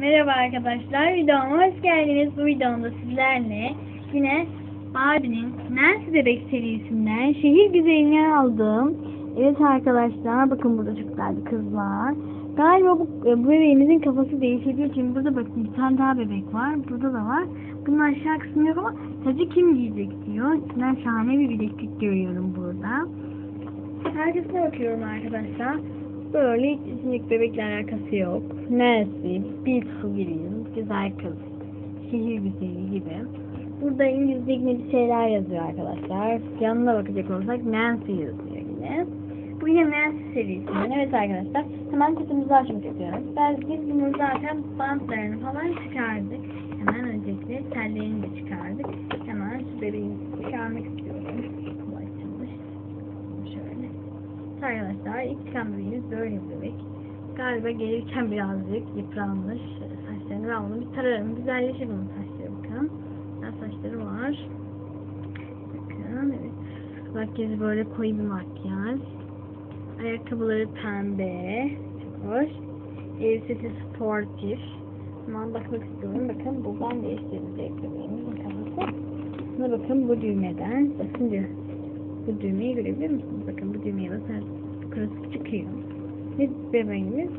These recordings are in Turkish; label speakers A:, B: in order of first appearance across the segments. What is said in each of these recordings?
A: Merhaba arkadaşlar, videoma hoş geldiniz. Bu videomda sizlerle yine Barbie'nin Nancy Bebek serisinden şehir güzelini aldım. Evet arkadaşlar, bakın burada çok güzel bir kız var. Galiba bu, bu bebeğimizin kafası değiştiği için burada bakın bir tane daha bebek var. Burada da var. Bunun aşağı kısmı yok ama tacı kim giyecek diyor. İçinden şahane bir bileklik görüyorum burada. Herkesine bakıyorum arkadaşlar. Böyle hiç içindeki bebekle alakası yok. Nancy, beautiful gireyim, güzel kız, şehir güzeli gibi. Burada İngilizce yine bir şeyler yazıyor arkadaşlar. Yanına bakacak olursak Nancy yazıyor yine. Bu yine Nancy serisinden. Evet arkadaşlar hemen kutumuzu açmak istiyorum. Ben, biz bunu zaten bantlarını falan çıkardık. Hemen öncelikle tellerini de çıkardık. Hemen şu bebeği çıkarmak istiyorum. Şöyle. Arkadaşlar ilk çıkan bebeğimiz böyle bebek. Galiba gelirken birazcık yıpranmış. Saçlarını ben onu bir tararım. Güzelleşir bunun saçları bakın. Güzel saçları var. Bakın evet. Makyajı böyle koyu bir makyaj. Ayakkabıları pembe. Çok hoş. Elbisesi sportif. Hemen bakmak istiyorum. Bakın buradan değiştirilecek bebeğimizin kafası. Buna bakın bu düğmeden basınca bu düğmeyi görebilir misiniz? Bakın bu düğmeye basarsanız yukarısı çıkıyor. Ve bebeğimiz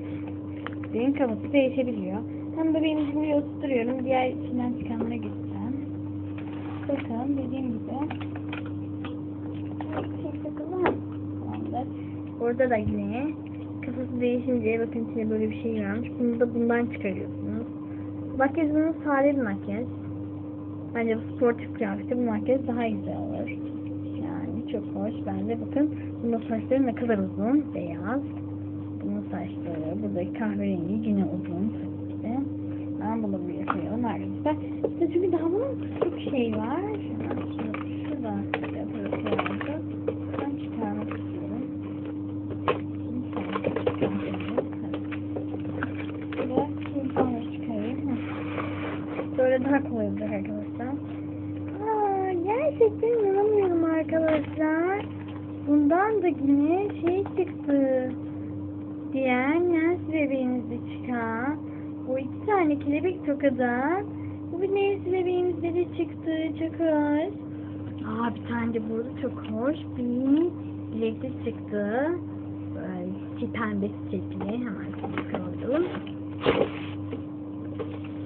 A: bebeğin kafası değişebiliyor. Ben bebeğimizi buraya oturtuyorum. Diğer içinden çıkanlara geçeceğim. Bakın dediğim gibi şey. Orada da yine kafası değişince bakın içine böyle bir şey varmış. Bunu da bundan çıkarıyorsunuz. Makyaj bunun sade bir makyaj. Bence bu sportif kıyafette bu makyaj daha güzel olur. Çok hoş. Ben de bakın bunun saçları ne kadar uzun. Beyaz. Bunun saçları buradaki kahverengi yine uzun de. Ben bunu bir yapıyorum arkadaşlar. İşte çünkü daha bunun çok şey var. Şuradan şurada, yapıyoruz. Ben çıkarmak istiyorum. Şimdi şimdi. Böyle daha kolay olacak arkadaşlar. Gerçekten inanamıyorum arkadaşlar. Bundan da yine şey çıktı. Diğer Nancy bebeğimizde çıkan. Bu iki tane kelebek tokadan. Bu bir Nancy bebeğimizde de çıktı. Çok hoş. Aa bir tane de burada çok hoş. Bir bileklik çıktı. Böyle çi- pembe çiçekli. Hemen çıkaralım.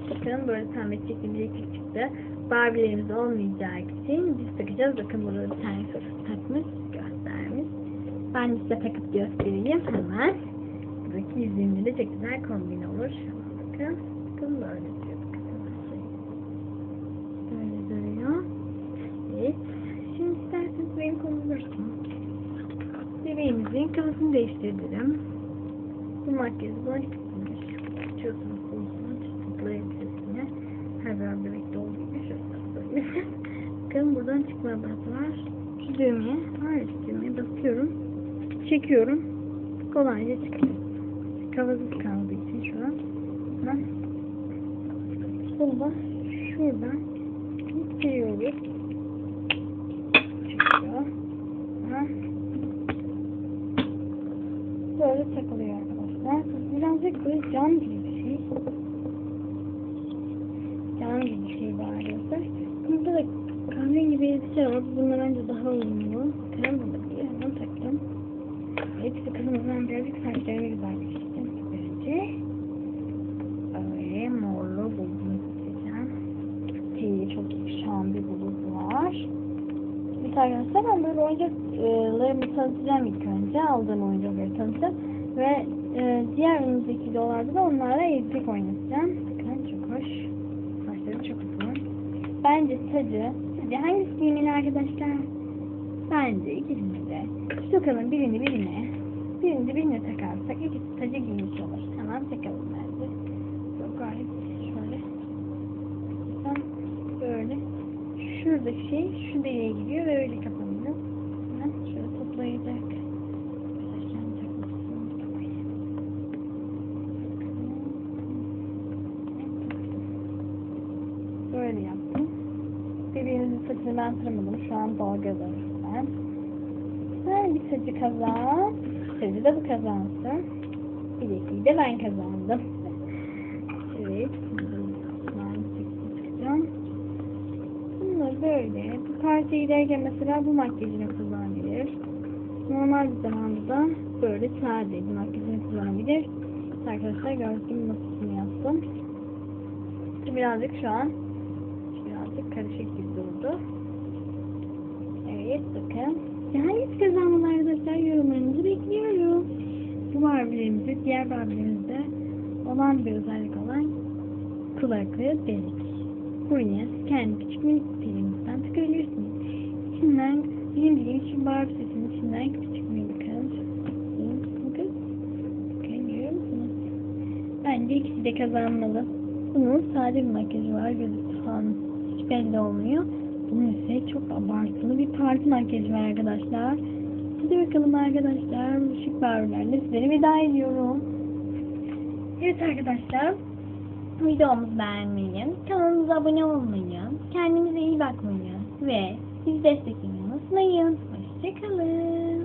A: Bakın böyle pembe çiçekli bileklik çıktı. Barbie'lerimiz olmayacağı için biz takacağız. Bakın burada bir tane sorusu takmış, göstermiş. Ben size takıp göstereyim hemen. Buradaki yüzüğümle de çok güzel kombin olur. Bakın, bakın böyle şey. Böyle duruyor. Evet. Şimdi isterseniz benim kolumu bulursunuz. Bebeğimizin kafasını değiştirdim. Bu makyajı buna çıkmış. Açıyorsunuz kolunu, çıtlıklı elbisesine. Her bir bebekte olduğu gibi şöyle böyle. Bakın buradan çıkma var. Şu düğmeye, şu düğmeye basıyorum. Çekiyorum. Kolayca çıkıyor. Kafasız kaldığı için şu an. Ben bunu şuradan ittiriyoruz. Çıkıyor. Ha. Böyle takılıyor arkadaşlar. Birazcık böyle cam gibi bir şey. Cam gibi bir şey var arkadaşlar. Burada da kahverengi bir elbise var. Bunlar bence daha uyumlu. Bakın burada bir hemen taktım. Hepsi kızımızdan birazcık saçlarını güzelleştirdim. Böylece. Öyle morlu bulduğunu seçeceğim. İyi, çok yakışan bir bluz var. Evet arkadaşlar ben böyle oyuncaklarımı tanıtacağım ilk önce. Aldığım oyuncakları tanıtacağım. Ve e, diğer önümüzdeki videolarda da onlarla evlilik oynatacağım. Bakın çok hoş. Saçları çok uzun. Bence tacı, sizce hangisi giymeli arkadaşlar? Bence ikisini de. Tokanın birini birine, birini birine takarsak ikisi tacı giymiş olur. Hemen takalım bence. Çok gayet şöyle. Bakın böyle. Şuradaki şey şu deliğe giriyor ve öyle kapanıyor. Saçımı ben tırmadım. Şu an doğalgöz arasından. Ben bir tacı kazan. Tacı da bu kazansın. Bir de de ben kazandım. evet. Ben Bunlar böyle. Bu parça giderken mesela bu makyajını kullanabilir. Normal bir zamanda böyle sade bir makyajını kullanabilir. Arkadaşlar gördüğünüz gibi nasıl yaptım. Birazcık şu an birazcık karışık gibi durdu. Evet bakın. Yani kazanmalı arkadaşlar yorumlarınızı bekliyorum. Bu Barbie'lerimizde diğer Barbie'lerimizde olan bir özellik olan kulaklığı delik. Buraya kendi küçük minik pilinizden tıkabilirsiniz. İçinden benim bildiğim şu Barbie sesinin içinden küçük minik. Bakın görüyor musunuz? Bence ikisi de kazanmalı. Bunun sade bir makyajı var. Gözü falan hiç belli olmuyor. Bunun ise çok abartılı bir parti makyajı var arkadaşlar. Hadi bakalım arkadaşlar. Şık Barbie'lerle sizlere veda ediyorum. Evet arkadaşlar. Videomuzu beğenmeyi, kanalımıza abone olmayı, kendinize iyi bakmayı ve bizi desteklemeyi unutmayın. Hoşçakalın.